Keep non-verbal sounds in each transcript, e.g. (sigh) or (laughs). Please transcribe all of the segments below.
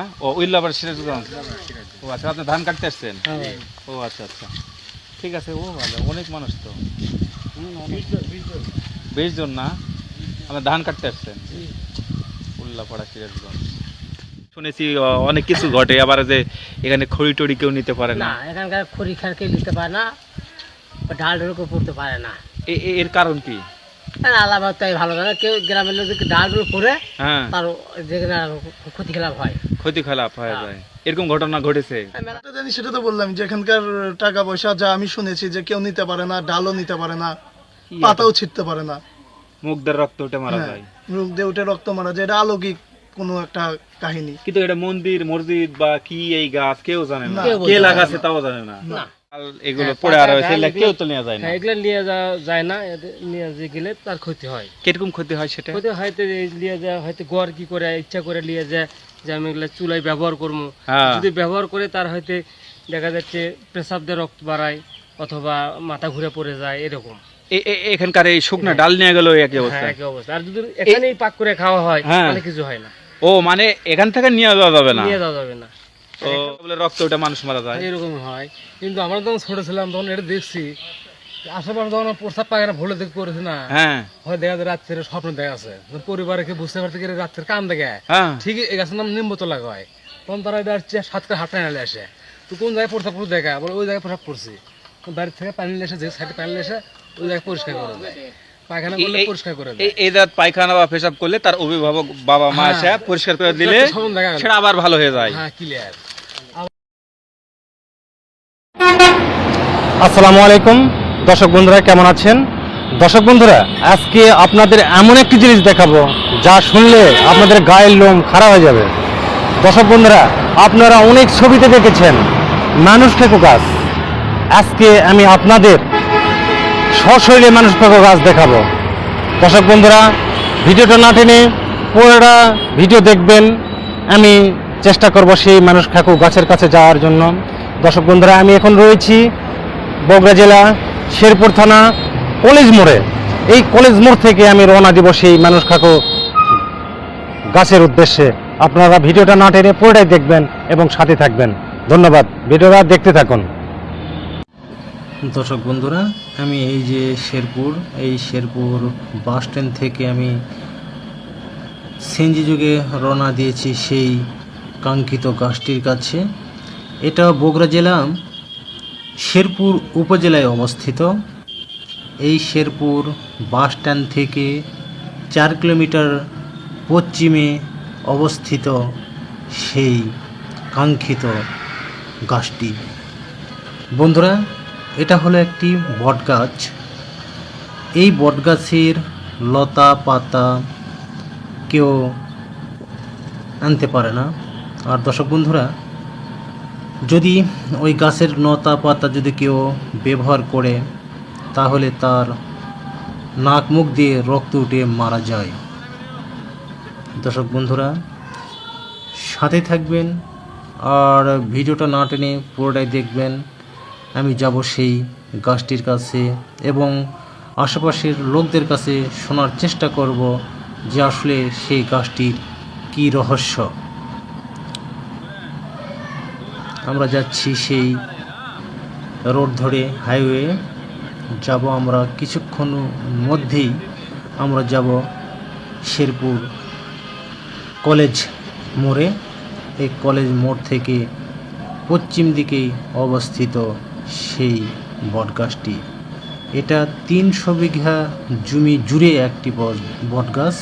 হ্যাঁ? ও উল্লাবার সিরাজগঞ্জ ও আচ্ছা আপনি ধান কাটতে আসছেন? ও আচ্ছা আচ্ছা। ঠিক আছে ও ভালো অনেক মানুষ তো। বিশ জন না? আপনি ধান কাটতে আসছেন? উল্লাপাড়া সিরাজগঞ্জ শুনেছি অনেক কিছু ঘটে আবার যে এখানে খড়ি টড়ি কেউ নিতে পারে না। এখানকার খড়ি খার কেউ নিতে পারে না ঢাল ঢুকে পড়তে পারে না। এর কারণ কি? আলাদা তাই ভালো জানে কেউ গ্রামের লোক ডালগুলো করে হ্যাঁ। তার যেখানে ক্ষতি খেলাপ হয়। ক্ষতি খারাপ হয়ে। যায় এরকম ঘটনা ঘটেছে? জানি সেটা তো বললাম যে এখানকার টাকা পয়সা যা আমি শুনেছি যে কেউ নিতে পারে না ডালও নিতে পারে না পাতাও ছিটতে পারে না। মুখ মুখদের রক্ত উঠে মারা হ্যাঁ, যায়। রোগ দিয়ে উঠে রক্ত মারা যায়। এটা অলৌকিক কোনো একটা কাহিনী। কিন্তু এটা মন্দির মসজিদ বা কি এই গাছ কেউ জানে না। কে লাগাছে তাও জানে না। এগুলো হ্যাঁ, পড়ে আর পাতা হয়েছে কেউ তো নেওয়া যায় না। হ্যাঁ এগুলো নিয়ে যাওয়া যায় না নিয়ে যে গেলে তার ক্ষতি হয়। কীরকম ক্ষতি হয় সেটা? ক্ষতি হয়তো নিয়ে যায় হয়তো গড় কি করে ইচ্ছা করে নিয়ে যায় যে আমি এগুলো চুলায় ব্যবহার করব। হ্যাঁ। যদি ব্যবহার করে তার হয়তো দেখা যাচ্ছে পেশাব দিয়ে রক্ত বাড়ায় অথবা মাথা ঘুরে পড়ে যায় এরকম। এখানকার এই শুকনা ডাল নিয়ে গেল একই অবস্থা। হ্যাঁ একই অবস্থা। আর যদি এখানেই পাক করে খাওয়া হয় হ্যাঁ। তাহলে কিছু হয় না। ও মানে এখান থেকে নিয়ে যাওয়া যাবে না? নিয়ে যাওয়া যাবে না। ও রক্ত উঠে মানুষ মারা যায়। এরকম হয়। কিন্তু আমরা যখন ছোট ছিলাম তখন এটা দেখছি আশেপাশে যখন প্রস্তাব পায়খানা ভুলে দেখতে করেছি না। হ্যাঁ। হয় দেখা যায় রাত্রে স্বপ্ন দেখা আছে। পরিবারকে বুঝতে পারতে গেলে রাত্রের কাম দেখে। ঠিক এই গাছের নাম নিম্বতলা তখন তারা এটা হচ্ছে সাতটা হাট নালে আসে। তো কোন জায়গায় প্রস্তাব করতে দেখা? বলে ওই জায়গায় প্রস্তাব করছি। বাড়ি থেকে পানি নিয়ে এসে যে সাইডে পানি নিয়ে এসে ওই জায়গায় পরিষ্কার করে দেয়। পায়খানা করলে পরিষ্কার করে দেয়। এই দাঁত পায়খানা বা পেশাব করলে তার অভিভাবক বাবা মা। এসে পরিষ্কার করে দিলে সেটা আবার ভালো হয়ে যায়। হ্যাঁ ক্লিয়ার আসসালামু আলাইকুম। দর্শক বন্ধুরা, কেমন আছেন? দর্শক বন্ধুরা, আজকে আপনাদের এমন একটি জিনিস দেখাবো, যা শুনলে আপনাদের গায়ের লোম খারাপ হয়ে যাবে। দর্শক বন্ধুরা, আপনারা অনেক ছবিতে দেখেছেন, মানুষ ফেকো গাছ। আজকে আমি আপনাদের সশৈলে মানুষ ফেকো গাছ দেখাবো। দর্শক বন্ধুরা, ভিডিওটা না টেনে পুরোটা ভিডিও দেখবেন। আমি চেষ্টা করব সেই মানুষ খাকু গাছের কাছে যাওয়ার জন্য। দর্শক বন্ধুরা, আমি এখন রয়েছি বগুড়া জেলা, শেরপুর থানা, কলেজ মোড়ে। এই কলেজ মোড় থেকে আমি রওনা দিব সেই মানুষ খাকু গাছের উদ্দেশ্যে। আপনারা ভিডিওটা না টেনে পুরোটাই দেখবেন এবং সাথে থাকবেন। ধন্যবাদ। ভিডিওটা দেখতে থাকুন। দর্শক বন্ধুরা, আমি এই যে শেরপুর, এই শেরপুর বাস স্ট্যান্ড থেকে আমি সিএনজি যুগে রওনা দিয়েছি সেই কাঙ্ক্ষিত গাছটির কাছে। এটা বগুড়া জেলা শেরপুর উপজেলায় অবস্থিত। এই শেরপুর বাস স্ট্যান্ড থেকে চার কিলোমিটার পশ্চিমে অবস্থিত সেই কাঙ্ক্ষিত গাছটি। বন্ধুরা, এটা হলো একটি বটগাছ। এই বটগাছের লতা পাতা কেউ আনতে পারে না। আর দর্শক বন্ধুরা যদি ওই গাছের নতা পাতা যদি কেউ ব্যবহার করে, তাহলে তার নাক মুখ দিয়ে রক্ত উঠে মারা যায়। দর্শক বন্ধুরা, সাথে থাকবেন আর ভিডিওটা না টেনে পুরোটাই দেখবেন। আমি যাব সেই গাছটির কাছে এবং আশেপাশের লোকদের কাছে শোনার চেষ্টা করব যে আসলে সেই গাছটির কী রহস্য। আমরা যাচ্ছি সেই রোড ধরে হাইওয়ে। যাব আমরা কিছুক্ষণ মধ্যেই আমরা যাব শেরপুর কলেজ মোড়ে। এই কলেজ মোড় থেকে পশ্চিম দিকেই অবস্থিত সেই বটগাছটি। এটা তিনশো বিঘা জমি জুড়ে একটি বট- বটগাছ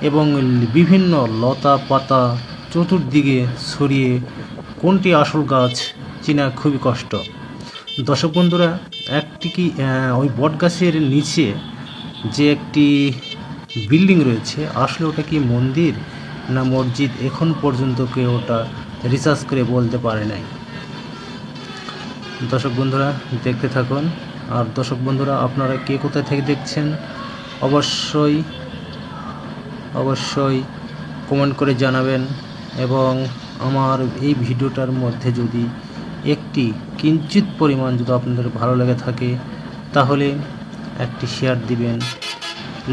এবং বিভিন্ন লতা পাতা চতুর্দিকে ছড়িয়ে কোনটি আসল গাছ চেনা খুবই কষ্ট? দর্শক বন্ধুরা একটি কি ওই বটগাছের নিচে যে একটি বিল্ডিং রয়েছে, আসলে ওটা কি মন্দির না মসজিদ? এখন পর্যন্ত কেউ ওটা রিসার্চ করে বলতে পারে নাই। দর্শক বন্ধুরা দেখতে থাকুন। আর দর্শক বন্ধুরা আপনারা কে কোথায় থেকে দেখছেন, অবশ্যই অবশ্যই কমেন্ট করে জানাবেন এবং আমার এই ভিডিওটার মধ্যে যদি একটি কিঞ্চিত পরিমাণ যদি আপনাদের ভালো লেগে থাকে, তাহলে একটি শেয়ার দিবেন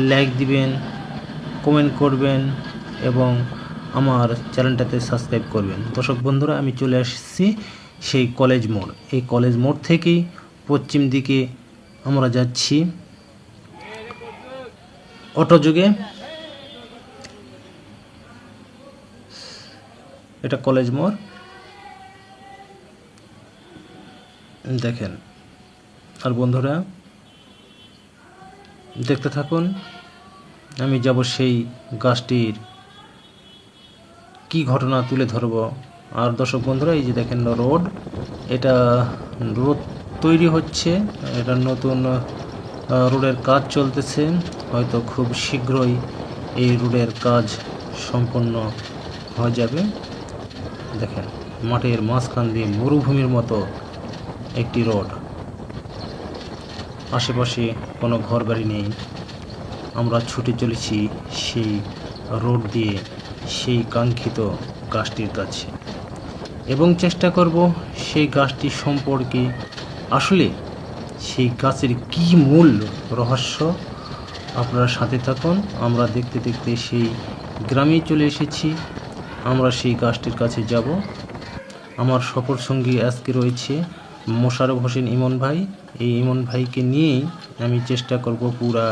লাইক দিবেন কমেন্ট করবেন এবং আমার চ্যানেলটাতে সাবস্ক্রাইব করবেন। দর্শক বন্ধুরা, আমি চলে আসছি সেই কলেজ মোড়। এই কলেজ মোড় থেকেই পশ্চিম দিকে আমরা যাচ্ছি। অটো এটা কলেজ মোড়। দেখেন, আর বন্ধুরা, দেখতে থাকুন, আমি যাব সেই গাছটির কি ঘটনা তুলে ধরব। আর দর্শক বন্ধুরা, এই যে দেখেন রোড, এটা রোড তৈরি হচ্ছে, এটা নতুন রোডের কাজ চলতেছে, হয়তো খুব শীঘ্রই এই রোডের কাজ সম্পন্ন হয়ে যাবে। দেখেন, মাঠের মাঝখান দিয়ে মরুভূমির মতো একটি রোড। আশেপাশে কোনো ঘরবাড়ি নেই। আমরা ছুটে চলেছি সেই রোড দিয়ে, সেই কাঙ্ক্ষিত গাছটির কাছে। এবং চেষ্টা করব সেই গাছটি সম্পর্কে আসলে সেই গাছের কি মূল রহস্য। আপনারা সাথে থাকুন, আমরা দেখতে দেখতে সেই গ্রামেই চলে এসেছি। আমরা সেই গাছটির কাছে যাব। আমার সফর সঙ্গী আজকে রয়েছে মোশারফ হোসেন ইমন ভাই। এই ইমন ভাইকে নিয়েই আমি চেষ্টা করব পুরা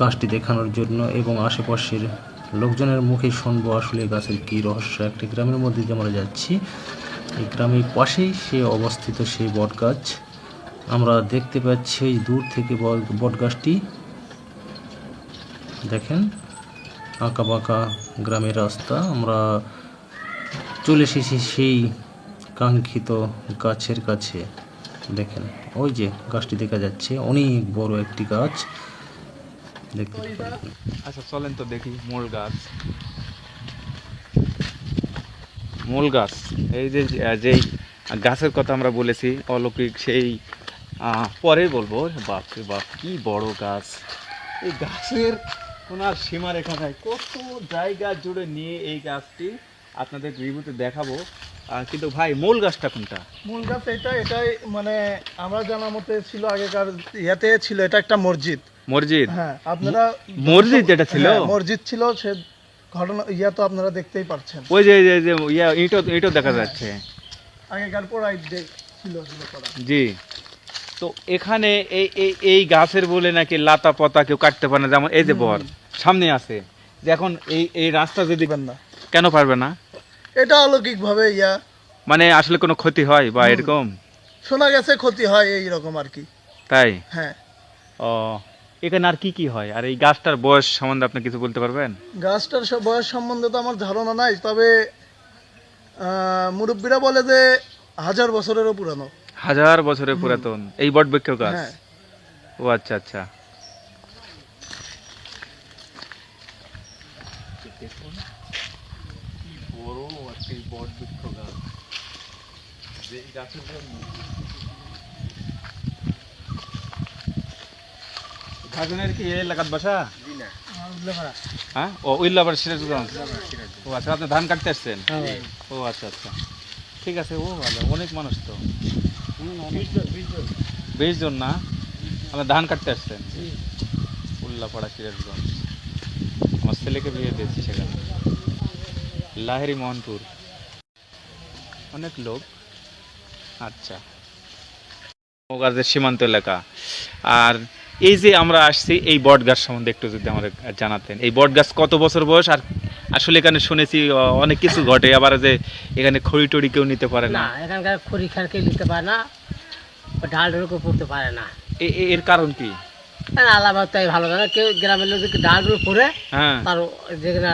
গাছটি দেখানোর জন্য এবং আশেপাশের লোকজনের মুখে শুনব আসলে গাছের কী রহস্য। একটি গ্রামের মধ্যে দিয়ে আমরা যাচ্ছি। এই গ্রামের পাশেই সে অবস্থিত সেই বট গাছ আমরা দেখতে পাচ্ছি দূর থেকে বট গাছটি দেখেন। আঁকা বাঁকা গ্রামের রাস্তা। আমরা চলে এসেছি সেই কাঙ্ক্ষিত গাছের কাছে। দেখেন ওই যে গাছটি দেখা যাচ্ছে অনেক বড় একটি গাছ। দেখতে আচ্ছা চলেন তো দেখি মূল গাছ। মূল গাছ এই যে যেই গাছের কথা আমরা বলেছি অলৌকিক সেই পরে বলব বাপ রে বাপ কি বড় গাছ। এই গাছের আর সীমা রেখা নাই। কত জায়গা জুড়ে নিয়ে এই গাছটি আপনাদের রিভিউতে দেখাবো। কিন্তু ভাই মূল গাছটা কোনটা? মূল গাছ এটা এটাই মানে আমরা জানা মতে ছিল আগেকার ইয়াতে ছিল এটা একটা মসজিদ। মসজিদ? হ্যাঁ আপনারা মসজিদ যেটা ছিল? হ্যাঁ, মসজিদ ছিল সে ঘটনা ইয়া তো আপনারা দেখতেই পাচ্ছেন ওই যে যে- যে ইয়া ইটো ইটো দেখা যাচ্ছে। আগেকার পড়াই ছিল ছিল পড়া জি। তো এখানে এই এই এই গাছের বলে নাকি লাতা পাতা কেউ কাটতে পারে না যেমন এই যে বর। সামনে আছে। যে এখন এই এই রাস্তা যদি না। কেন পারবে না? এটা অলৌকিক ভাবে ইয়া। মানে আসলে কোনো ক্ষতি হয় বা এরকম? শোনা গেছে ক্ষতি হয় এই রকম আর কি। তাই? হ্যাঁ। ও এখানে আর কি কি হয়? আর এই গাছটার বয়স সম্বন্ধে আপনি কিছু বলতে পারবেন? গাছটার বয়স সম্বন্ধে তো আমার ধারণা নাই তবে মুরব্বীরা বলে যে হাজার বছরেরও পুরানো। হাজার বছরের পুরাতন। এই বট বৃক্ষ গাছ? হ্যাঁ। ও আচ্ছা আচ্ছা। একটি বট বৃক্ষ গাছ যে গাছের জন্য ঘাজনের কি এই এলাকাত বাসা? হ্যাঁ? ও উল্লাপাড়া সিরাজগঞ্জ ও আচ্ছা আপনি ধান কাটতে আসছেন? ও আচ্ছা আচ্ছা। ঠিক আছে ও ভালো অনেক মানুষ তো। বিশ জন। না? আমরা ধান কাটতে আসছেন? উল্লাপাড়া সিরাজগঞ্জ। আমার ছেলেকে বিয়ে দিয়েছি সেখানে। লাহেরি মোহনপুর। অনেক লোক। আচ্ছা। ওগাদের সীমান্ত এলাকা। আর এই যে আমরা আসছি এই বট গাছ সম্বন্ধে একটু যদি আমাদের জানাতেন। এই বট গাছ কত বছর বয়স? আর আসলে এখানে শুনেছি অনেক কিছু ঘটে। আবার যে এখানে খড়ি টড়ি কেউ নিতে পারে না। এখানকার খড়ি খার কেউ নিতে পারে না। বা ডাল ডুলকে পড়তে পারে না। এর কারণ কি? আল্লাহ তাই ভালো জানে। কেউ গ্রামের লোক ডাল ডুল পড়ে হ্যাঁ। তার যেখানে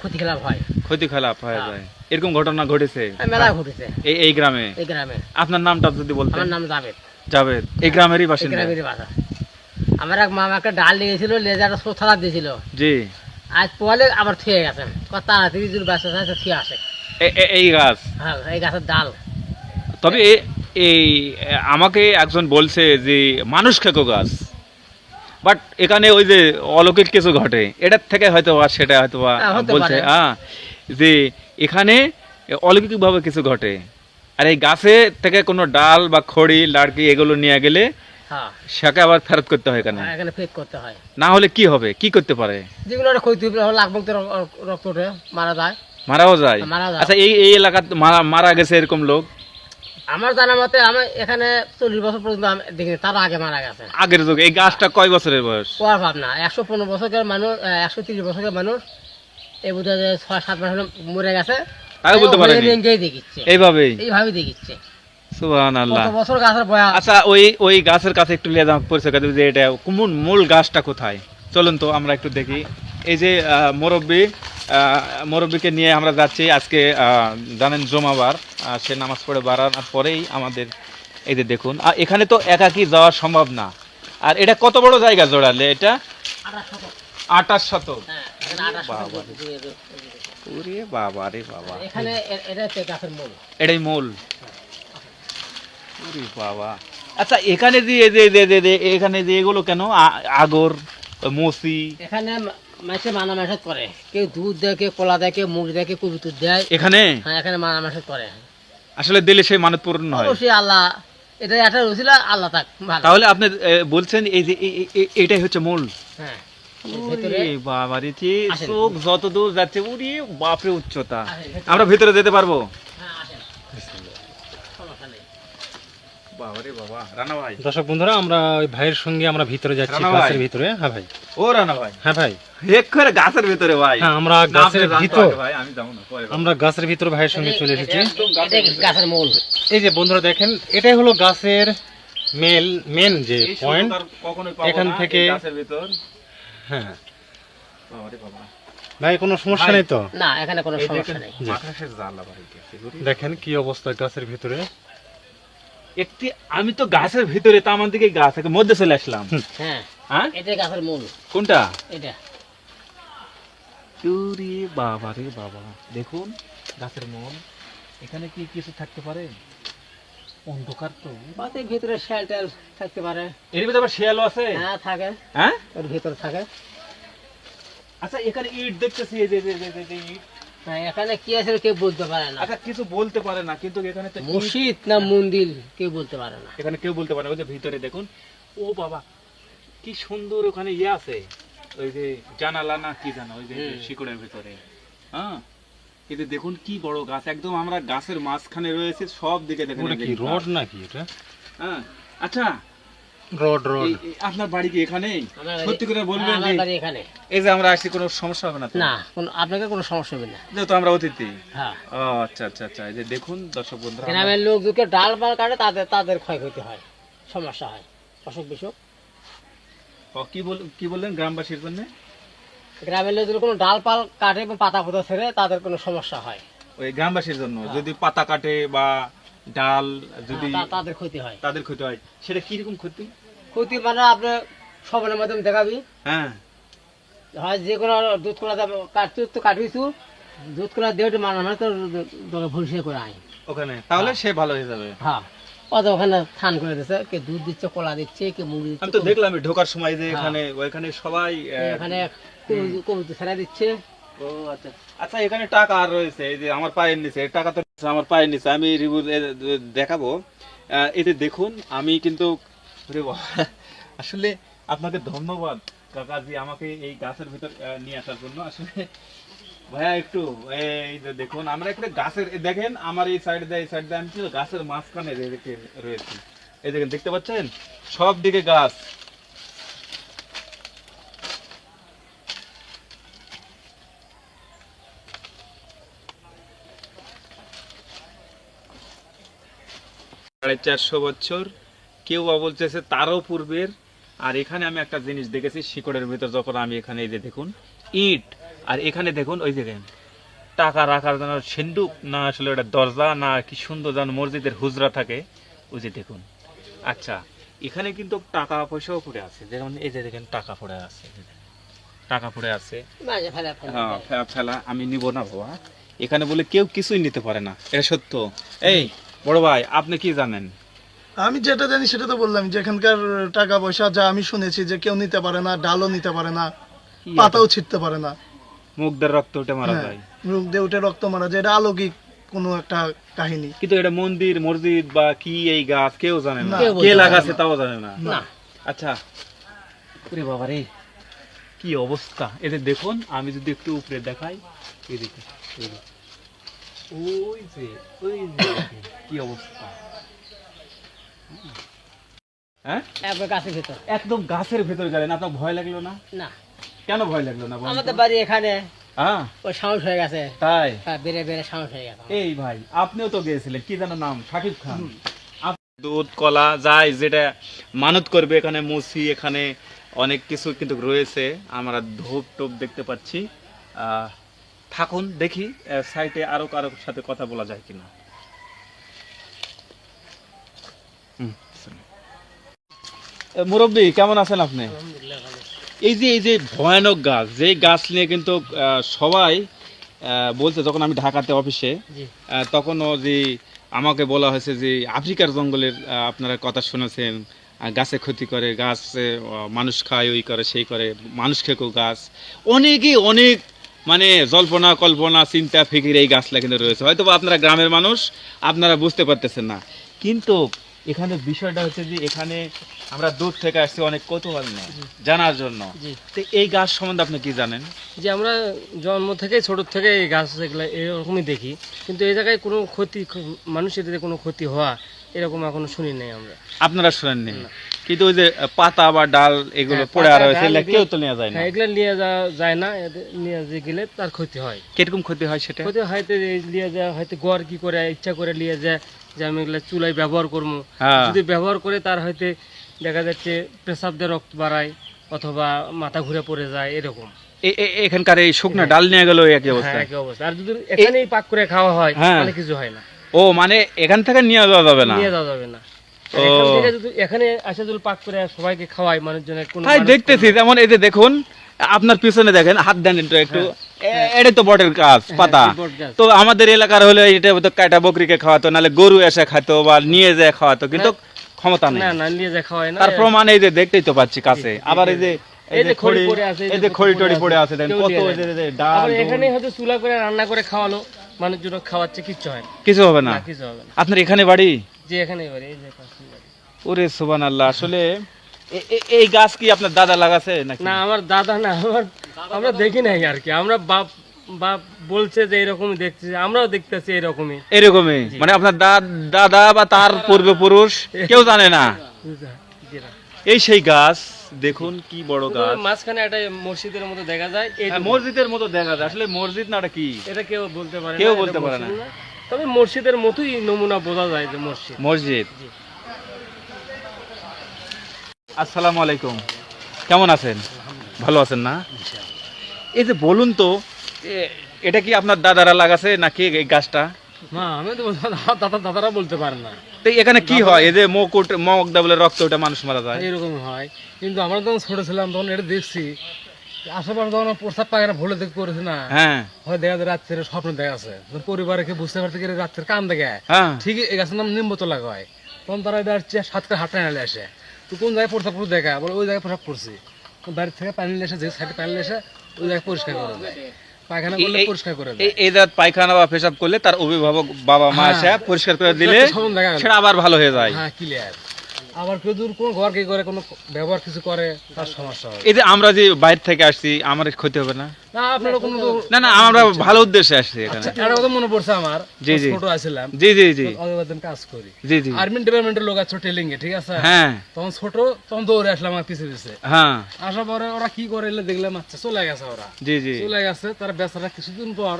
ক্ষতি খেলাপ হয়। ক্ষতি খারাপ হয়ে হ্যাঁ। যায়। এরকম ঘটনা ঘটেছে? এই মেলা ঘটেছে। এই এই গ্রামে? এই গ্রামে। আপনার নামটা যদি বলতেন। আমার নাম জাবেদ জাভেদ। এই গ্রামেরই বাসিন্দা? গ্রামেরই বাসা। আমার এক মামা একটা ডাল লেগেছিল লেজারটা সোথালা দিয়েছিল। জি। আজ পোয়ালে আবার থুয়ে গেছেন। কত তাড়াতাড়ি যদি ব্যস্ত আছে থুয়ে আসে। এই গাছ? হ্যাঁ এই গাছের ডাল। তবে এই আমাকে একজন বলছে যে মানুষ খেকো গাছ। বাট এখানে ওই যে অলৌকিক কিছু ঘটে। এটার থেকে হয়তো বা সেটা হয়তো বা হ্যাঁ, বলছে হ্যাঁ যে এখানে অলৌকিক ভাবে কিছু ঘটে। আর এই গাছে থেকে কোনো ডাল বা খড়ি লাড়কি এগুলো নিয়ে গেলে হ্যাঁ। সেকে আবার ফেরত করতে হয় হ্যাঁ, এখানে ফেক করতে হয়। না হলে কি হবে? কি করতে পারে? যেগুলো ক্ষতি লাগবে মারা যায়। মারাও যায়? আচ্ছা এই এই এলাকাত মারা মারা গেছে এরকম লোক? আমার জানা মতে আমি এখানে চল্লিশ বছর পর্যন্ত দেখিনি তার আগে মারা গেছে। আগের যুগে এই গাছটা কয় বছরের বয়স? কোয়ার ভাবনা একশো পনেরো বছরের মানুষ একশো তিরিশ বছরের মানুষ এই বোধ হয় ছয় সাত মাস হলো মরে গেছে। তাই বলতে পারেনি? রেঞ্জেই এইভাবেই? এইভাবে দেখিচ্ছে। বছর গাছের আচ্ছা ওই ওই গাছের কাছে একটু লিয়ে আমাকে পরিচয় করে যে এটা কোন মূল গাছটা কোথায়? চলুন তো আমরা একটু দেখি। এই যে নিয়ে আমরা যাচ্ছি আজকে জানেন জমাবার সে নামাজ পড়ে বাড়ানোর পরেই আমাদের এই যে দেখুন। আর এখানে তো একাকি যাওয়া সম্ভব না। আর এটা কত বড় জায়গা জোড়ালে এটা। আটাশ শতক। এখানে আঠাশ শতক বাবা। বলছে, যে- যে- ওরে বাবা রে বাবা। এখানে এ- এটা হচ্ছে গাছের মূল। এটাই মূল। ওরে বাবা। আচ্ছা এখানে যে এই যে- যে- যে- যে- এখানে যে এগুলো কেন? আগর মসি। এখানে মাসে করে। কেউ দুধ দেয় কেউ কলা দেয় কেউ মুখ দেয় কেউ কবিতুর দেয়। এখানে? হ্যাঁ এখানে মানা করে। আসলে দিলে সেই মানত পূর্ণ হয়। অবশ্যই আল্লাহ এটা একটা রসিল আল্লাহ তাক তাহলে আপনি বলছেন এই যে এটাই হচ্ছে মূল। হ্যাঁ। চোখ যত দূর যাচ্ছে বাপরে উচ্চতা। আমরা ভিতরে যেতে পারব? হ্যাঁ আসেন। সমস্যা নেই। বাবা রে বাবা রানা ভাই। দর্শক বন্ধুরা আমরা ওই ভাইয়ের সঙ্গে আমরা ভিতরে যাচ্ছি গাছের ভিতরে। হ্যাঁ ভাই। ও রানা ভাই। হ্যাঁ ভাই। করে গাছের ভিতরে ভাই। হ্যাঁ আমরা গাছের ভিতর। ভাই আমি যাব না আমরা গাছের ভিতর ভাইয়ের সঙ্গে চলে এসেছি। গাছের মূল। এই যে বন্ধুরা দেখেন এটাই হলো গাছের মেল মেন যে পয়েন্ট এখান থেকে- গাছের ভিতর। হ্যাঁ। ভাই কোনো সমস্যা নেই তো? না এখানে কোনো সমস্যা নেই। দেখেন। কি অবস্থা গাছের ভিতরে। একটি আমি তো গাছের ভিতরে তো আমার দিকে গাছ থেকে মধ্যে চলে আসলাম। হ্যাঁ হ্যাঁ? এটাই গাছের মূল। কোনটা? এটা। বাবা রে বাবা। দেখুন গাছের মন এখানে কি কিছু থাকতে পারে? অন্ধকার তো। এর ভিতরে শ্যাল ট্যাল থাকতে পারে। এর ভিতরে আবার শিয়ালও আছে? হ্যাঁ থাকে। হ্যাঁ? ওর ভিতরে থাকে। আচ্ছা এখানে ইট দেখতেছি এই যে যে- যে- যে- যে ইট। হ্যাঁ, এখানে কি আছে কেউ বলতে পারে না। আচ্ছা কিছু বলতে পারে না কিন্তু এখানে তো মসজিদ না মন্দির কেউ বলতে পারে না। এখানে কেউ বলতে পারে না। ওই যে ভিতরে দেখুন। ও বাবা কি সুন্দর ওখানে ইয়ে আছে। ওই যে জানালা না কি জানো ওই যে শিকড়ের ভিতরে। হ্যাঁ? কিন্তু দেখুন কি বড় গাছ একদম আমরা গাছের মাঝখানে রয়েছে সব দিকে দেখেন কি রড নাকি এটা? হ্যাঁ আচ্ছা। Rod rod. আপনার বাড়ি কি এখানেই সত্যি করে বলবেন আমার বাড়ি এখানে। এই যে আমরা আসছি কোনো সমস্যা হবে না তো? না কোনো আপনাকে কোনো সমস্যা হবে না। যেহেতু আমরা অতিথি। হ্যাঁ। ও আচ্ছা আচ্ছা আচ্ছা এই যে দেখুন দর্শক বন্ধুরা গ্রামের লোক ডাল পাল কাটে তাদের তাদের ক্ষয়ক্ষতি হয় সমস্যা হয় অসুখ বিসুখ ও, কি বল কি বললেন গ্রামবাসীর জন্য? গ্রামের লোক যদি কোনো ডাল পাল কাটে এবং পাতা পোতা ছেড়ে তাদের কোনো সমস্যা হয়। ওই গ্রামবাসীর জন্য যদি পাতা কাটে বা ডাল যদি হ্যাঁ, তাদের ক্ষতি হয়। তাদের ক্ষতি হয়। সেটা কীরকম ক্ষতি? ক্ষতি মানে আপনি সবনের মাধ্যমে দেখাবি। হ্যাঁ। হয় যে কোনো দুধ কলা কাটতে তো কাটবি তুই দুধ কলা দিয়ে মানা মানে তো ভুলসে করে আয়। ওখানে। তাহলে সে ভালো হয়ে যাবে। হ্যাঁ। কত ওখানে থান করে দিচ্ছে কে দুধ দিচ্ছে কলা দিচ্ছে কে মুড়ি দিচ্ছে আমি তো দেখলাম ঢোকার সময় যে হ্যাঁ। এখানে ওইখানে সবাই এখানে কবিতা ছেড়ে দিচ্ছে। ও আচ্ছা। আচ্ছা এখানে টাকা আর রয়েছে এই যে আমার পায়ের নিচে টাকা তো আমার পায়ের নিচে। আমি রিভিউ দেখাবো। এতে দেখুন আমি কিন্তু আসলে আপনাকে ধন্যবাদ কাকাজি আমাকে এই গাছের ভিতর নিয়ে আসার জন্য। আসলে ভাইয়া একটু এই যে দেখুন আমরা একটা গাছের দেখেন আমার এই সাইড দিয়ে এই সাইড দিয়ে আমি গাছের মাঝখানে রয়েছি। এই দেখেন দেখতে পাচ্ছেন? সব দিকে গাছ। সাড়ে চারশো বছর। কেউ বা বলতেছে তারও পূর্বের। আর এখানে আমি একটা জিনিস দেখেছি শিকড়ের ভিতর যখন আমি এখানে এই যে দেখুন ইট। আর এখানে দেখুন ওই দেখেন টাকা রাখার জন্য সিন্ধুক না আসলে ওটা দরজা না কি সুন্দর যেন মসজিদের হুজরা থাকে ওই যে দেখুন। আচ্ছা এখানে কিন্তু টাকা পয়সাও পড়ে আছে। যেমন এই যে দেখেন টাকা পড়ে আছে। যে টাকা পড়ে আছে। হ্যাঁ, ফেলা আমি নিব না বাবা। এখানে বলে কেউ কিছুই নিতে পারে না এটা সত্য। এই বড় ভাই আপনি কি জানেন? আমি যেটা জানি সেটা তো বললাম যে এখানকার টাকা পয়সা যা আমি শুনেছি যে কেউ নিতে পারে না ডালও নিতে পারে না পাতাও ছিটতে পারে না। মুখদের রক্ত উঠে মারা হ্যাঁ, যায়। রোগ দিয়ে উঠে রক্ত মারা যায় এটা অলৌকিক কোনো একটা কাহিনী। কিন্তু এটা মন্দির মসজিদ বা কি এই গাছ কেউ জানে না। কে লাগাছে তাও জানে না। না। আচ্ছা। ওরে বাবা রে কি অবস্থা? এদের দেখুন আমি যদি একটু উপরে দেখাই এদিকে এদিকে। ওই যে ওই যে কি অবস্থা হ্যাঁ একবার গাছের ভেতর একদম গাছের ভেতরে গেলেন আপনার ভয় লাগল না না কেন ভয় লাগল না আমাদের বাড়ি এখানে হ্যাঁ ওই সাহস হয়ে গেছে। তাই? হ্যাঁ, বেড়ে বেড়ে সাহস হয়ে গেছে এই ভাই আপনিও তো গিয়েছিলেন কি যেন নাম? শাকিব খান। দুধ কলা যাই যেটা মানত করবে এখানে মুসি এখানে অনেক কিছু কিন্তু রয়েছে। আমরা ধূপ টোপ দেখতে পাচ্ছি। আহ, থাকুন দেখি সাইটে আরও কারও সাথে কথা বলা যায় কিনা। মুরব্বী কেমন আছেন আপনি? এই যে এই যে ভয়ানক গাছ যে গাছ নিয়ে কিন্তু সবাই বলছে যখন আমি ঢাকাতে অফিসে তখনও যে আমাকে বলা হয়েছে যে আফ্রিকার জঙ্গলের আপনারা কথা শুনেছেন গাছে ক্ষতি করে গাছ মানুষ খায় ওই করে সেই করে মানুষ খেকো গাছ। অনেকই অনেক মানে জল্পনা কল্পনা চিন্তা ফিকির এই গাছলা কিন্তু রয়েছে। হয়তো আপনারা গ্রামের মানুষ আপনারা বুঝতে পারতেছেন না। কিন্তু এখানে বিষয়টা হচ্ছে যে এখানে আমরা দূর থেকে আসছি অনেক কৌতূহল নেই জানার জন্য। তো এই গাছ সম্বন্ধে আপনি কি জানেন? যে আমরা জন্ম থেকে ছোট থেকে এই গাছ এগুলো এরকমই দেখি। কিন্তু এই জায়গায় কোনো ক্ষতি মানুষের কোনো ক্ষতি হওয়া এরকম এখনও শুনি নাই আমরা। আপনারা শুনেননি? কিন্তু ওই যে পাতা বা ডাল এগুলো হ্যাঁ, পড়ে আর রয়েছে এগুলো কেউ তো নেওয়া যায় না। হ্যাঁ এগুলো নিয়ে যাওয়া যায় না নিয়ে যে গেলে তার ক্ষতি হয়। কীরকম ক্ষতি হয় সেটা? ক্ষতি হয়তো নিয়ে যায় হয়তো গড় কি করে ইচ্ছা করে নিয়ে যায় যে আমি এগুলো চুলায় ব্যবহার করব। হ্যাঁ। যদি ব্যবহার করে তার হয়তো দেখা যাচ্ছে পেশাব দিয়ে রক্ত বাড়ায় অথবা মাথা ঘুরে পড়ে যায় এরকম। এখানকার এই শুকনা ডাল নিয়ে গেল একই অবস্থা? একই অবস্থা। আর যদি এখানেই পাক করে খাওয়া হয় হ্যাঁ। তাহলে কিছু হয় না। ও মানে এখান থেকে নিয়ে যাওয়া যাবে না? নিয়ে যাওয়া যাবে না। ও। এখান থেকে যদি এখানে আসে যদি পাক করে সবাইকে খাওয়াই মানুষজনের কোনো তাই দেখতেছি যেমন এই যে দেখুন আপনার পিছনে দেখেন হাত দেন একটু একটু। তো বটের গাছ পাতা। হ্যাঁ। তো আমাদের এলাকার হলে এটা তো কাটা বকরিকে খাওয়াতো নাহলে গরু এসে খাতো বা নিয়ে যায় খাওয়াতো কিন্তু ক্ষমতা নেই। না নিয়ে না। তার প্রমাণ এই যে দেখতেই তো পাচ্ছি কাছে। আবার এই যে এই যে খড়ি পড়ে আছে, এই যে খড়ি টড়ি পড়ে আছে দেখেন কত এই যে- দেয়। এই যে ডাল এখানে হয়তো চুলা করে রান্না করে খাওয়ালো মানুষজন খাওয়াচ্ছে কিচ্ছু হয় কিছু হবে না। না, কিছু হবে না। আপনার এখানে বাড়ি? যে এখানে এবারে এই যে পাশেই বাড়ি। ওরে সুবান আল্লাহ আসলে এই গাছ কি আপনার দাদা লাগাছে নাকি? না আমার দাদা না আমার আমরা দেখি নাই আর কি আমরা বাপ বাপ বলছে যে আমরাও দেখতেছি এরকমই। এরকমই? মানে আপনার দাদা বা তার পূর্বপুরুষ কেউ জানে না? এই সেই গাছ দেখুন কি বড় গাছ। মাঝখানে একটা মসজিদের মতো দেখা যায় হ্যাঁ, মসজিদের মতো দেখা যায় আসলে মসজিদ না ওটা কি? এটা কেউ বলতে পারে কেউ বলতে পারে না। তবে মসজিদের মতোই নমুনা বোঝা যায় যে মসজিদ। মসজিদ। আসসালামু আলাইকুম। কেমন আছেন? ভালো আছেন না? এই যে বলুন তো এটা কি আপনার দাদারা লাগাছে নাকি এই গাছটা? না আমি তো দাদা দাদারা বলতে পারে না। তো এখানে কি হয়? এই যে মকুট মগদা বলে রক্ত ওটা মানুষ মারা যায়। এরকম হয়। কিন্তু আমরা যখন ছোট ছিলাম তখন এটা দেখছি। আশেপাশে যখন প্রস্তাব পায়রা ভুলে দেখে করেছে না হ্যাঁ। হয় দেখা যায় রাত্রে স্বপ্ন দেখা আছে পরিবারে কেউ বুঝতে পারছে কি রাত্রের কান দেখে। ঠিক এই গাছের নাম নিম্বতলা হয় তখন তারা এটা হচ্ছে সাতটা হাটটা নালে আসে। তো কোন জায়গায় প্রস্তাব দেখা? বলে ওই জায়গায় প্রস্তাব করছি। তো বাড়ি থেকে পানি নিয়ে এসে যে সাইডে পানি নিয়ে এসে ওই জায়গায় পরিষ্কার করে দেয়। পায়খানা করলে পরিষ্কার করে দেয়। এই দাঁত পায়খানা বা পেশাব করলে তার অভিভাবক বাবা মা এসে হ্যাঁ। পরিষ্কার করে দিলে। সেটা আবার ভালো হয়ে যায়। হ্যাঁ ক্লিয়ার আবার কেউ দূর কোনো ঘর কি করে কোনো ব্যবহার কিছু করে তার সমস্যা এই যে আমরা যে বাইরে থেকে আসছি আমার ক্ষতি হবে না? না আপনার কোনো না না আমরা ভালো উদ্দেশ্যে আসছি এখানে। আচ্ছা একটা কথা মনে পড়ছে আমার জি, জি। ছোট আছিলাম। জি জি জি। অগবাদন কাজ করি। জি জি। আর্মি ডিপার্টমেন্টের লোক আছে ট্রেলিং এ ঠিক আছে? হ্যাঁ। তখন ছোট তখন দৌড়ে আসলাম আমার পিছে পিছে। হ্যাঁ। আসার পরে ওরা কি করে এলে দেখলাম আচ্ছা চলে গেছে ওরা। জি জি। চলে গেছে তার বেচারা কিছুদিন পর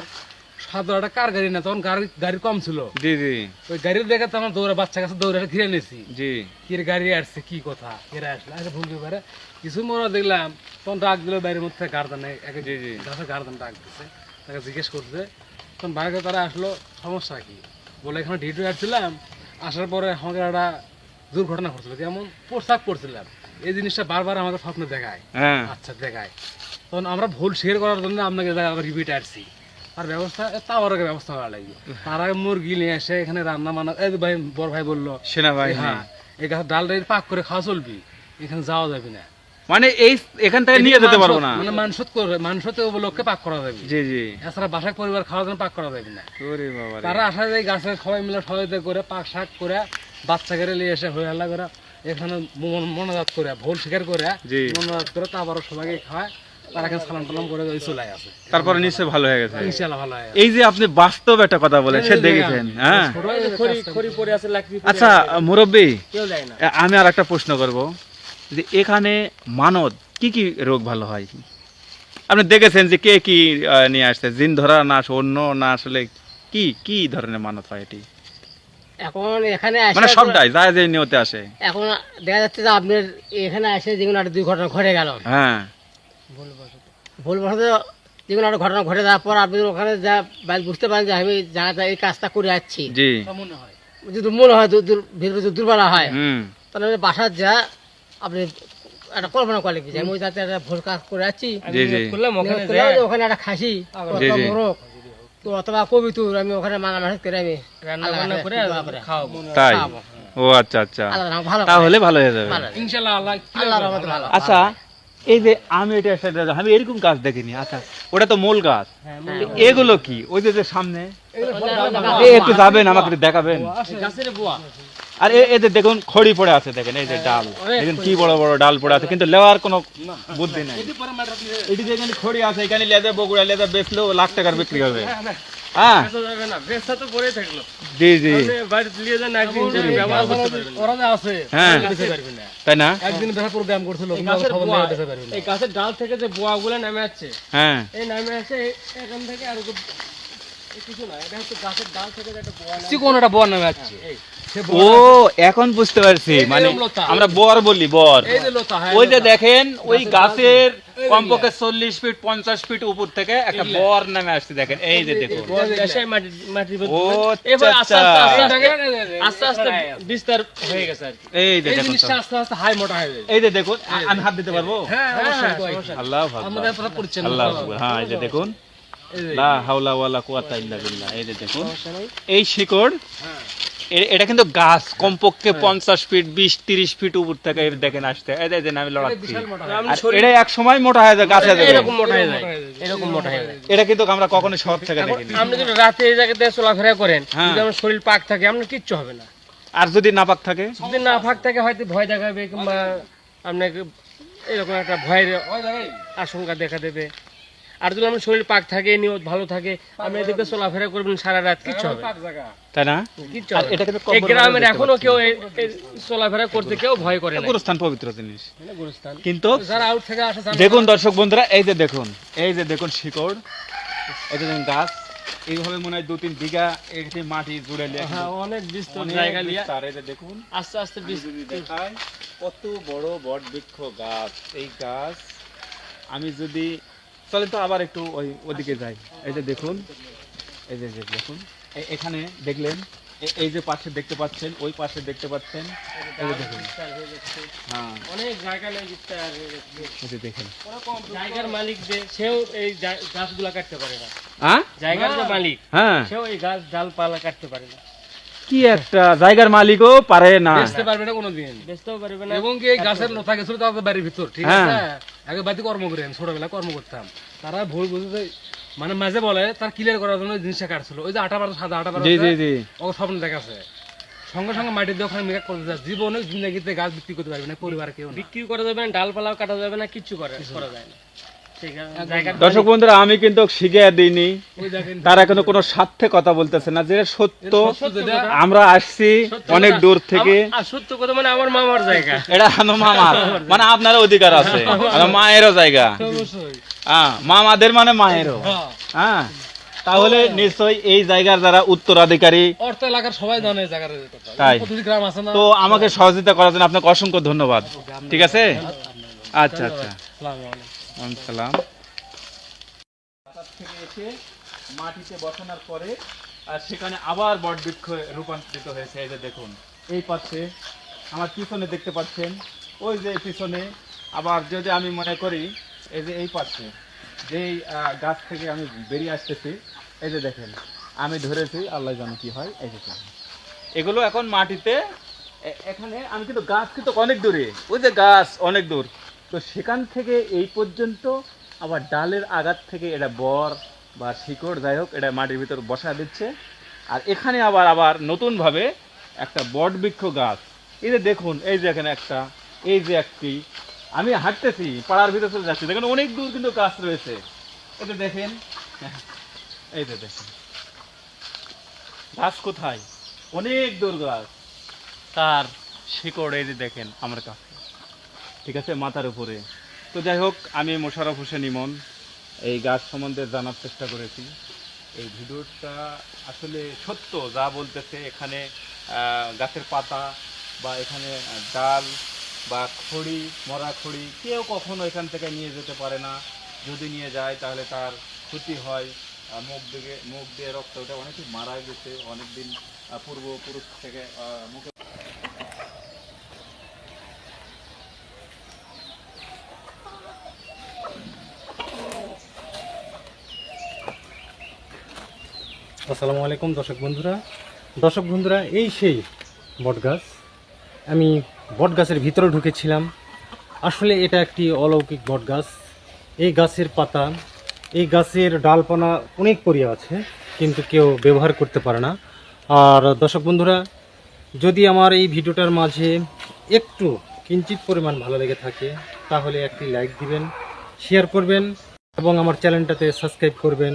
সাধারণ কার গাড়ি না তখন গাড়ি গাড়ি কম ছিল। জি জি। ওই গাড়ির দেখে তো আমার দৌড়ে বাচ্চা কাছে দৌড়ে ঘিরে নিয়েছি জি। কি গাড়ি আসছে কি কথা? এরা আসলে। আরে ভুল পারে কিছু মনে দেখলাম তখন ডাক দিল বাইরের মধ্যে গার্দান এক জি, জি। গাছের গার্দান ডাক দিচ্ছে তাকে জিজ্ঞেস করছে। তখন বাইরে তারা আসলো সমস্যা কি? বলে এখানে ডিউটি আসছিলাম আসার পরে আমাকে একটা দুর্ঘটনা ঘটছিল। যেমন পোশাক পরছিলাম। এই জিনিসটা বারবার আমাকে স্বপ্নে দেখায়। হ্যাঁ। আচ্ছা দেখায়। তখন আমরা ভুল শেয়ার করার জন্য আপনাকে আবার রিপিট আসছি। আর ব্যবস্থা তাও আগে ব্যবস্থা করা লাগবে। তার আগে মুরগি নিয়ে এসে এখানে রান্না বান্না এই ভাই বড় ভাই বলল সেনাবাহিনী। হ্যাঁ এই গাছ ডাল ডাল পাক করে খাওয়া চলবি এখানে যাওয়া যাবে না। মানে এই এখান থেকে নিয়ে যেতে পারব না? মানে মানসত করে মানসতে উপলক্ষে পাক করা যাবে। জি জি। এছাড়া বাসায় পরিবার খাওয়ার জন্য পাক করা যাবে না। ওরে বাবা তারা আসা যায় গাছের সবাই মিলে সহায়তা করে পাক শাক করে বাচ্চা করে নিয়ে এসে হয়ে হাল্লা করে এখানে মন- মনোজাত করে ভোল শিকার করে। মনোজাত করে তারপরে সবাইকে খাওয়ায়। তারা এখানে সালাম টালাম করে ওই চলে আসে। তারপরে নিশ্চয় ভালো হয়ে গেছে। ভালো হয় এই যে আপনি বাস্তব একটা কথা বলেন সে দেখেছেন হ্যাঁ। আচ্ছা মুরব্বী আমি আর একটা প্রশ্ন করব। যে এখানে মানত কি কি রোগ ভালো হয়? আপনি দেখেছেন যে কে কি নিয়ে আসছে? জিন ধরা না অন্য না আসলে কি কি ধরনের মানত হয় এটি? এখন এখানে মানে সবটাই যায় যে নিয়তে আসে। এখন দেখা যাচ্ছে যে আপনার এখানে আসে যে কোনো একটা দুর্ঘটনা ঘটে গেল। হ্যাঁ। ভুলবশত। যে কোনো একটা ঘটনা ঘটে যাওয়ার পর আপনি ওখানে যা বুঝতে পারেন যে আমি জায়গাটা এই কাজটা করে যাচ্ছি। যদি মনে হয় ভিতরে যদি দুর্বলা হয় তাহলে বাসার যা আপনি একটা কল্পনা করে আমি যাতে একটা ভুল কাজ করে যাচ্ছি। ওখানে একটা খাসি। মোরগ তো অথবা কবিতুর আমি ওখানে করে আমি রান্না করে খাওয়াবো। তাই? ও আচ্ছা আচ্ছা। ভালো তাহলে ভালো হয়ে যাবে। আল্লাহ আচ্ছা এই যে আমি এটা সাথে আমি এরকম গাছ দেখিনি আচ্ছা ওটা তো মূল গাছ। এগুলো কি? ওই যে যে সামনে একটু যাবেন আমাকে দেখাবেন। গাছের বুয়া। আর এ- এদের দেখুন খড়ি পড়ে আছে দেখেন এই যে ডাল। দেখেন কি বড় বড় ডাল পড়ে আছে কিন্তু লেওয়ার কোনো বুদ্ধি নাই। এটি দেখেন খড়ি আছে এখানে লেদা বগুড়া লেদা বেচলেও লাখ টাকার বিক্রি হবে। হ্যাঁ। জি জি। ওরা যে আছে হ্যাঁ। বেঁচে পারবি না। তাই না? একদিন প্রোগ্রাম করছিল কিন্তু আমরা সবাই মিলে বেঁচে পারবি না। এই গাছের ডাল থেকে যে বোয়া গুলো নেমে হ্যাঁ। এই নামে আসে এখান থেকে আর কিছু না এটা হচ্ছে গাছের ডাল থেকে একটা বোয়া চিকন একটা বর নামে যাচ্ছে সে ও এখন বুঝতে পারছি মানে আমরা বর বলি বর হ্যাঁ ওই যে দেখেন ওই গাছের কমপক্ষে চল্লিশ ফিট পঞ্চাশ ফিট উপর থেকে একটা বর নামে আসছে দেখেন এই যে দেখুন আস্তে আচ্ছা আস্তে আচ্ছা। বিস্তার হয়ে গেছে এই যে দেখুন জিনিসটা আস্তে আস্তে হাই মোটা হয়ে এই যে দেখুন আমি হাত দিতে পারব হ্যাঁ আল্লাহ আল্লাহ হ্যাঁ এই যে দেখুন লা হাওলা ওয়ালা কুওয়াতা ইল্লা বিল্লাহ এই যে দেখুন এই শিকড় এটা কিন্তু গাছ কমপক্ষে পঞ্চাশ ফিট বিশ তিরিশ ফিট উপর থেকে দেখেন আসতে দেখেন আমি লড়াচ্ছি। এটা এক সময় মোটা হয়ে যায় গাছে এরকম মোটা হয়ে যায়। এরকম মোটা হয়ে যায়। এটা কিন্তু আমরা কখনো শহর থেকে দেখিনি। আপনি যদি রাতে এই জায়গাতে চলাফেরা করেন হ্যাঁ। যদি আমার শরীর পাক থাকে আপনার কিচ্ছু হবে না। আর যদি নাপাক থাকে? যদি না ফাঁক থাকে হয়তো ভয় দেখাবে কিংবা আপনাকে এরকম একটা ভয়ের আশঙ্কা দেখা দেবে। আর যদি আমার শরীর পাক থাকে নিয়ত ভালো থাকে আপনি এদিকে চলাফেরা করবেন সারা রাত কিচ্ছু হবে তাই না? কিচ্ছু আর এটা কিন্তু এই গ্রামের এখনও কেউ চলাফেরা করতে কেউ ভয় করে না গুরুস্থান পবিত্র জিনিস। গুরুস্থান। কিন্তু যারা আউট থেকে আসে দেখুন দর্শক বন্ধুরা এই যে দেখুন এই যে দেখুন শিকড় এই যে দেখুন গাছ এইভাবে মনে হয় দু তিন বিঘা একটি মাটি জুড়ে লিয়ে হ্যাঁ অনেক বিস্তর অনেক জায়গা নিয়ে বিস্তার, এই যে দেখুন। আস্তে আস্তে বিস্তর দেখায় কত বড় বট বৃক্ষ গাছ। এই গাছ আমি যদি চলে তো আবার একটু ওই ওদিকে যাই। এই যে দেখুন এই যে দেখুন এখানে দেখলেন এই যে পাশে দেখতে পাচ্ছেন ওই পাশে দেখতে পাচ্ছেন এই যে দেখুন। হ্যাঁ। অনেক জায়গা নিয়ে বিস্তার এই যে দেখেন। জায়গার মালিক যে সেও এই গাছগুলা কাটতে পারে না। হ্যাঁ? জায়গার যে মালিক হ্যাঁ। সেও এই গাছ ডালপালা কাটতে পারে না। কি একটা জায়গার মালিকও পারে না। বেচতে পারবে না কোনোদিন। বেচতেও পারবে না। এবং কি এই গাছের লতা গেছিল তাদের বাড়ির ভিতর ঠিক হ্যাঁ। আছে আগে বাড়িতে কর্ম করি আমি ছোটবেলা কর্ম করতাম। তারা ভুল বুঝতে মানে মাঝে বলে তার ক্লিয়ার করার জন্য ওই জিনিসটা কাটছিল। ওই যে আটা পাতা সাদা আটা পাতা জি জি জি। ও স্বপ্ন দেখাছে। সঙ্গে সঙ্গে মাটির দিয়ে ওখানে মেকআপ করতে যায়। জীবনে জিন্দগিতে গাছ বিক্রি করতে পারবে না পরিবার কেউ বিক্রি করা যাবে না ডালপালাও কাটা যাবে না কিচ্ছু করে করা যায় না। দর্শক বন্ধুরা আমি কিন্তু শিখে দিইনি। তারা এখনও কোনো স্বার্থে কথা বলতেছে না যে সত্য আমরা আসছি অনেক দূর থেকে। সত্য কথা মানে আমার মামার জায়গা। এটা আমার মামার। মানে আপনার অধিকার আছে (laughs) আমার মায়েরও জায়গা। হ্যাঁ মামাদের মানে মায়েরও। হ্যাঁ। হ্যাঁ তাহলে নিশ্চয়ই এই জায়গার যারা উত্তরাধিকারী অর্থ এলাকার সবাই জানে তাই। প্রতিটি গ্রাম আছে না? তো আমাকে সহযোগিতা করার জন্য আপনাকে অসংখ্য ধন্যবাদ। ঠিক আছে? আচ্ছা আচ্ছা। সালাম। এসে মাটিতে বসানোর পরে, আর সেখানে আবার বটবৃক্ষ রূপান্তরিত হয়েছে, এই যে দেখুন। এই পাশে আমার পিছনে দেখতে পাচ্ছেন, ওই যে পিছনে আবার যদি আমি মনে করি, এই যে এই পাশে যেই গাছ থেকে আমি বেরিয়ে আসতেছি, এই যে দেখেন, আমি ধরেছি, আল্লাহ জানো কি হয়, এই যে এগুলো এখন মাটিতে এখানে আমি কিন্তু গাছ কিন্তু অনেক দূরে, ওই যে গাছ অনেক দূর। তো সেখান থেকে এই পর্যন্ত আবার ডালের আঘাত থেকে এটা বর বা শিকড়, যাই হোক, এটা মাটির ভিতর বসা দিচ্ছে। আর এখানে আবার আবার নতুনভাবে একটা বট বৃক্ষ গাছ। এই যে দেখুন, এই যে এখানে একটা, এই যে একটি। আমি হাঁটতেছি, পাড়ার ভিতরে চলে যাচ্ছি। দেখেন, অনেক দূর কিন্তু গাছ রয়েছে। এটা দেখেন, এই যে দেখেন। গাছ কোথায়? অনেক দূর গাছ। তার শিকড়, এই যে দেখেন, আমার কাছে। ঠিক আছে, মাথার উপরে। তো যাই হোক, আমি মোশারফ হোসেন ইমন। এই গাছ সম্বন্ধে জানার চেষ্টা করেছি। এই ভিডিওটা আসলে সত্য, যা বলতেছে এখানে গাছের পাতা বা এখানে ডাল বা খড়ি, মরা খড়ি, কেউ কখনো এখান থেকে নিয়ে যেতে পারে না। যদি নিয়ে যায়, তাহলে তার ক্ষতি হয়। মুখ দিকে, মুখ দিয়ে রক্ত ওটা অনেকে মারা গেছে অনেকদিন পূর্বপুরুষ থেকে মুখে আসসালামু আলাইকুম, দর্শক বন্ধুরা। দর্শক বন্ধুরা, এই সেই বটগাছ। আমি বটগাছের ভিতরে ঢুকেছিলাম। আসলে এটা একটি অলৌকিক বটগাছ। এই গাছের পাতা, এই গাছের ডালপানা অনেক পরিয়া আছে, কিন্তু কেউ ব্যবহার করতে পারে না। আর দর্শক বন্ধুরা, যদি আমার এই ভিডিওটার মাঝে একটু কিঞ্চিত পরিমাণ ভালো লেগে থাকে, তাহলে একটি লাইক দিবেন, শেয়ার করবেন, এবং আমার চ্যানেলটাতে সাবস্ক্রাইব করবেন।